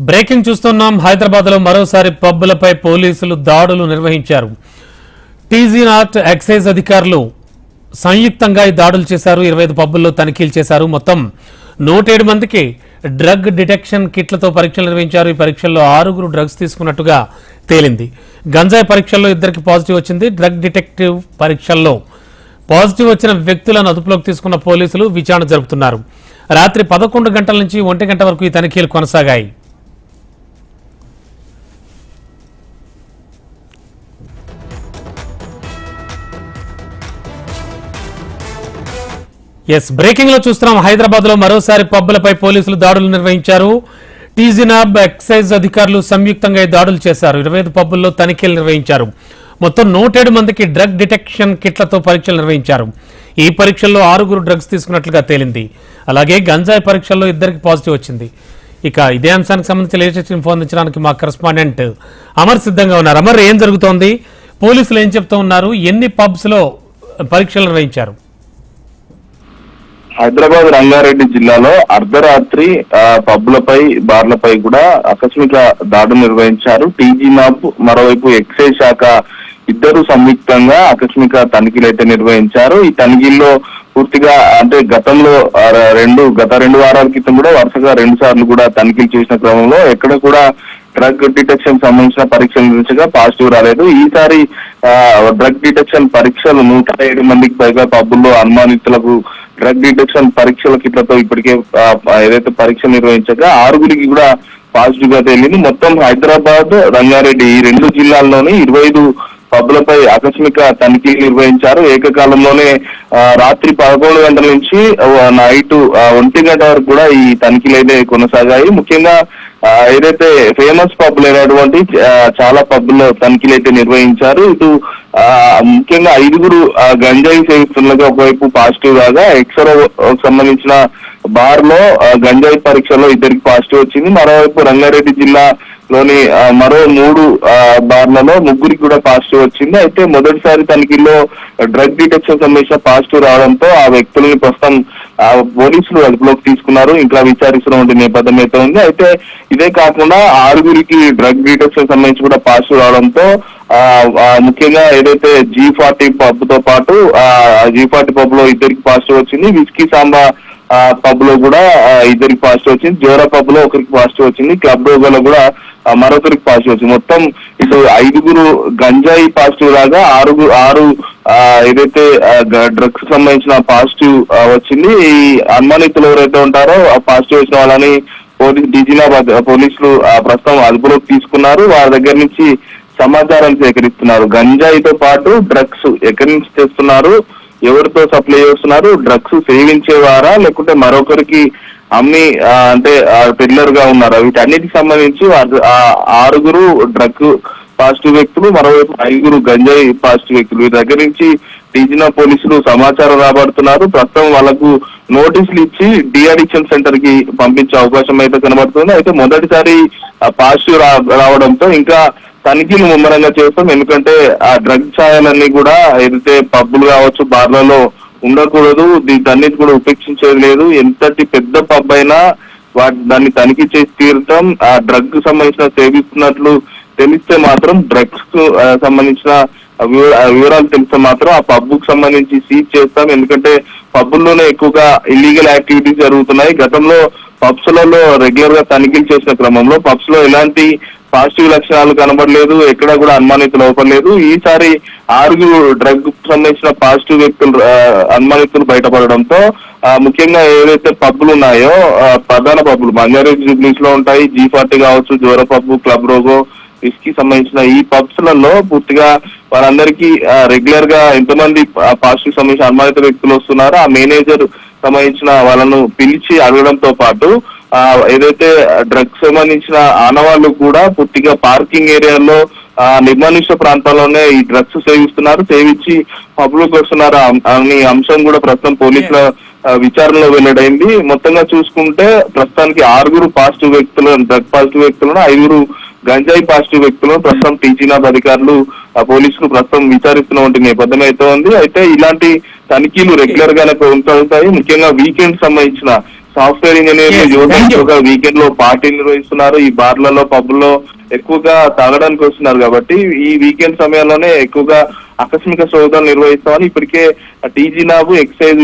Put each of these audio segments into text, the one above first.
Breaking చూస్తున్నాం. హైదరాబాద్లో మరోసారి పబ్బులపై పోలీసులు దాడులు నిర్వహించారు. టీజీ నాట్ ఎక్సైజ్ అధికారులు సంయుక్తంగా ఈ దాడులు చేశారు. ఇరవై ఐదు పబ్బుల్లో తనిఖీలు చేశారు. మొత్తం నూట ఏడు మందికి డ్రగ్ డిటెక్షన్ కిట్లతో పరీక్షలు నిర్వహించారు. ఈ పరీక్షల్లో ఆరుగురు డ్రగ్స్ తీసుకున్నట్టుగా తేలింది. గంజాయి పరీక్షల్లో ఇద్దరికి పాజిటివ్ వచ్చింది. డ్రగ్ డిటెక్టివ్ పరీక్షల్లో పాజిటివ్ వచ్చిన వ్యక్తులను అదుపులోకి తీసుకున్న పోలీసులు విచారణ జరుపుతున్నారు. రాత్రి పదకొండు గంటల నుంచి ఒంటి గంట వరకు ఈ తనిఖీలు కొనసాగాయి. ఎస్ బ్రేకింగ్లో చూస్తున్నాం. హైదరాబాద్లో మరోసారి పబ్బులపై పోలీసులు దాడులు నిర్వహించారు. టీజీనాబ్ ఎక్సైజ్ అధికారులు సంయుక్తంగా ఈ దాడులు చేశారు. ఇరవై ఐదు పబ్బుల్లో తనిఖీలు నిర్వహించారు. మొత్తం నూటేడు మందికి డ్రగ్ డిటెక్షన్ కిట్లతో పరీక్షలు నిర్వహించారు. ఈ పరీక్షల్లో ఆరుగురు డ్రగ్స్ తీసుకున్నట్లుగా తేలింది. అలాగే గంజాయి పరీక్షల్లో ఇద్దరికి పాజిటివ్ వచ్చింది. ఇక ఇదే అంశానికి సంబంధించి లేటెస్ట్ ఇన్ఫో అందించడానికి మా కరెస్పాండెంట్ అమర్ సిద్ధంగా ఉన్నారు. అమర్ ఏం జరుగుతోంది? పోలీసులు ఏం చెప్తూ ఉన్నారు? ఎన్ని పబ్స్లో పరీక్షలు నిర్వహించారు? హైదరాబాద్ రంగారెడ్డి జిల్లాలో అర్ధరాత్రి పబ్లపై బార్లపై కూడా ఆకస్మిక దాడులు నిర్వహించారు. టీజీ నాబ్ మరోవైపు ఎక్సైజ్ శాఖ ఇద్దరు సంయుక్తంగా ఆకస్మిక తనిఖీలు అయితే నిర్వహించారు. ఈ తనిఖీల్లో పూర్తిగా అంటే గతంలో రెండు గత రెండు వారాల క్రితం కూడా వరుసగా రెండు సార్లు కూడా తనిఖీలు చేసిన క్రమంలో ఎక్కడ కూడా డ్రగ్ డిటెక్షన్ సంబంధించిన పరీక్షలు నిర్వహించగా పాజిటివ్ రాలేదు. ఈసారి డ్రగ్ డిటెక్షన్ పరీక్షలు నూట ఏడు మందికి పైగా పబ్బుల్లో అనుమానితులకు డ్రగ్ డిటెక్షన్ పరీక్షల కిట్లతో ఇప్పటికే ఏదైతే పరీక్ష నిర్వహించగా ఆరుగురికి కూడా పాజిటివ్గా తేలింది. మొత్తం హైదరాబాద్ రంగారెడ్డి ఈ రెండు జిల్లాల్లోని ఇరవై ఐదు పబ్లపై ఆకస్మిక తనిఖీలు నిర్వహించారు. ఏకకాలంలోనే రాత్రి పదకొండు గంటల నుంచి నైట్ ఒంటి గంట వరకు కూడా ఈ తనిఖీలు అయితే కొనసాగాయి. ముఖ్యంగా ఏదైతే ఫేమస్ పబ్లు అయినటువంటి చాలా పబ్లో తనిఖీలు అయితే నిర్వహించారు. ఇటు ముఖ్యంగా ఐదుగురు గంజాయి సేవిస్తున్నగా ఒకవైపు పాజిటివ్ కాగా ఎక్సరో సంబంధించిన బార్లో గంజాయి పరీక్షలో ఇద్దరికి పాజిటివ్ వచ్చింది. మరోవైపు రంగారెడ్డి జిల్లా లోని మరో మూడు బార్లలో ముగ్గురికి కూడా పాజిటివ్ వచ్చింది. అయితే మొదటిసారి తనిఖీలో డ్రగ్ డిటెక్షన్ సంబంధించిన పాజిటివ్ రావడంతో ఆ వ్యక్తులని ప్రస్తుతం పోలీసులు అదుపులోకి తీసుకున్నారు. ఇంకా విచారిస్తున్నటువంటి నేపథ్యం అయితే ఉంది. అయితే ఇదే కాకుండా ఆరుగురికి డ్రగ్ డిటెక్షన్ సంబంధించి కూడా పాజిటివ్ రావడంతో ఆ, ముఖ్యంగా ఏదైతే జీ ఫార్టీ పబ్తో పాటు జీ ఫార్టీ పబ్లో ఇద్దరికి పాజిటివ్ వచ్చింది. విస్కీ సాంబా ఆ, పబ్లో కూడా ఇద్దరికి పాజిటివ్ వచ్చింది. జోరా పబ్లో ఒకరికి పాజిటివ్ వచ్చింది. క్లబ్ రోగాలో కూడా మరొకరికి పాజిటివ్ వచ్చింది. మొత్తం ఇటు ఐదుగురు గంజాయి పాజిటివ్ రాగా ఆరుగురు ఆరు ఏదైతే డ్రగ్స్ సంబంధించిన పాజిటివ్ వచ్చింది ఈ అనుమానితులు ఎవరైతే ఉంటారో ఆ పాజిటివ్ వచ్చిన వాళ్ళని పోలీస్ డిజినాబాద్ పోలీసులు ప్రస్తుతం అదుపులోకి తీసుకున్నారు. వారి దగ్గర నుంచి సమాచారం సేకరిస్తున్నారు. గంజాయితో పాటు డ్రగ్స్ ఎక్కడి నుంచి తెస్తున్నారు? ఎవరితో సప్లై చేస్తున్నారు? డ్రగ్స్ సేవించేవారా? లేకుంటే మరొకరికి అమ్మి అంటే పిల్లర్గా ఉన్నారా? వీటన్నిటికి సంబంధించి ఆరుగురు డ్రగ్ పాజిటివ్ వ్యక్తులు మరోవైపు ఐదుగురు గంజాయి పాజిటివ్ వ్యక్తులు. వీరి దగ్గర నుంచి టీజినా పోలీసులు సమాచారం రాబడుతున్నారు. ప్రస్తుతం వాళ్ళకు నోటీసులు ఇచ్చి డిఅడిక్షన్ సెంటర్కి పంపించే అవకాశం అయితే కనబడుతుంది. అయితే మొదటిసారి పాజిటివ్ రావడంతో ఇంకా తనిఖీలు ముమ్మరంగా చేస్తాం ఎందుకంటే ఆ డ్రగ్ ఛాయలన్నీ కూడా ఏదైతే పబ్బులు కావచ్చు బార్లలో ఉండకూడదు. దీన్ని కూడా ఉపేక్షించేది లేదు. ఎంతటి పెద్ద పబ్ అయినా వాటి దాన్ని తనిఖీ చేసి తీరటం ఆ డ్రగ్ సంబంధించిన సేవిస్తున్నట్లు తెలిస్తే మాత్రం డ్రగ్స్ సంబంధించిన వివరాలు తెలిస్తే మాత్రం ఆ పబ్కు సంబంధించి సీజ్ చేస్తాం. ఎందుకంటే పబ్బుల్లోనే ఎక్కువగా ఇల్లీగల్ యాక్టివిటీస్ జరుగుతున్నాయి. గతంలో పబ్స్లలో రెగ్యులర్గా తనిఖీలు చేసిన క్రమంలో పబ్స్లో ఎలాంటి పాజిటివ్ లక్షణాలు కనబడలేదు ఎక్కడ కూడా అనుమానితులు అవ్వలేదు ఈసారి ఆరుగురు డ్రగ్ సంబంధించిన పాజిటివ్ వ్యక్తులు అనుమానితులు బయటపడడంతో ముఖ్యంగా ఏవైతే పబ్బులు ఉన్నాయో ప్రధాన పబ్బులు బంజారీ జూబ్లీస్లో ఉంటాయి జీ ఫార్టీ కావచ్చు జోర పబ్బు క్లబ్ రోగో విస్కి సంబంధించిన ఈ పబ్స్లలో పూర్తిగా వారందరికీ రెగ్యులర్గా ఎంతమంది పాజిటివ్ సంబంధించిన అనుమానిత వ్యక్తులు వస్తున్నారో ఆ మేనేజర్ సంబంధించిన వాళ్ళను పిలిచి అడగడంతో పాటు ఏదైతే డ్రగ్స్ సంబంధించిన ఆనవాళ్ళు కూడా పూర్తిగా పార్కింగ్ ఏరియాలో ఆ నిర్మానుష్య ప్రాంతాల్లోనే ఈ డ్రగ్స్ సేవిస్తున్నారు. సేవించి పబ్లిక్ వస్తున్నారు అనే అంశం కూడా ప్రస్తుతం పోలీసుల విచారణలో వెల్లడైంది. మొత్తంగా చూసుకుంటే ప్రస్తుతానికి ఆరుగురు పాజిటివ్ వ్యక్తులు డ్రగ్ పాజిటివ్ వ్యక్తులను ఐదుగురు గంజాయి పాజిటివ్ వ్యక్తులను ప్రస్తుతం టీచీనాథ్ అధికారులు పోలీసులు ప్రస్తుతం విచారిస్తున్నటువంటి నేపథ్యం అయితే ఉంది. అయితే ఇలాంటి తనిఖీలు రెగ్యులర్ గానే కొనసాగుతాయి. ముఖ్యంగా వీకెండ్ సంబంధించిన సాఫ్ట్వేర్ ఇంజనీర్లు యువత. ఎక్కువగా వీకెండ్లో పార్టీలు నిర్వహిస్తున్నారు. ఈ బార్లలో పబ్లో ఎక్కువగా తాగడానికి వస్తున్నారు కాబట్టి ఈ వీకెండ్ సమయంలోనే ఎక్కువగా ఆకస్మిక సోదాలు నిర్వహిస్తామని ఇప్పటికే టీజీ నాబు ఎక్సైజ్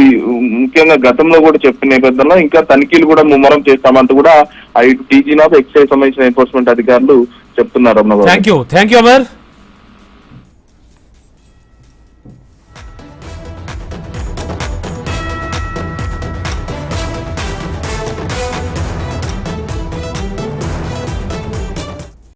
ముఖ్యంగా గతంలో కూడా చెప్పిన నేపథ్యంలో ఇంకా తనిఖీలు కూడా ముమ్మరం చేస్తామంటూ కూడా టీజీ నాబు ఎక్సైజ్ సంబంధించిన ఎన్ఫోర్స్మెంట్ అధికారులు చెప్తున్నారు అమ్మగారు thank you thank you Amar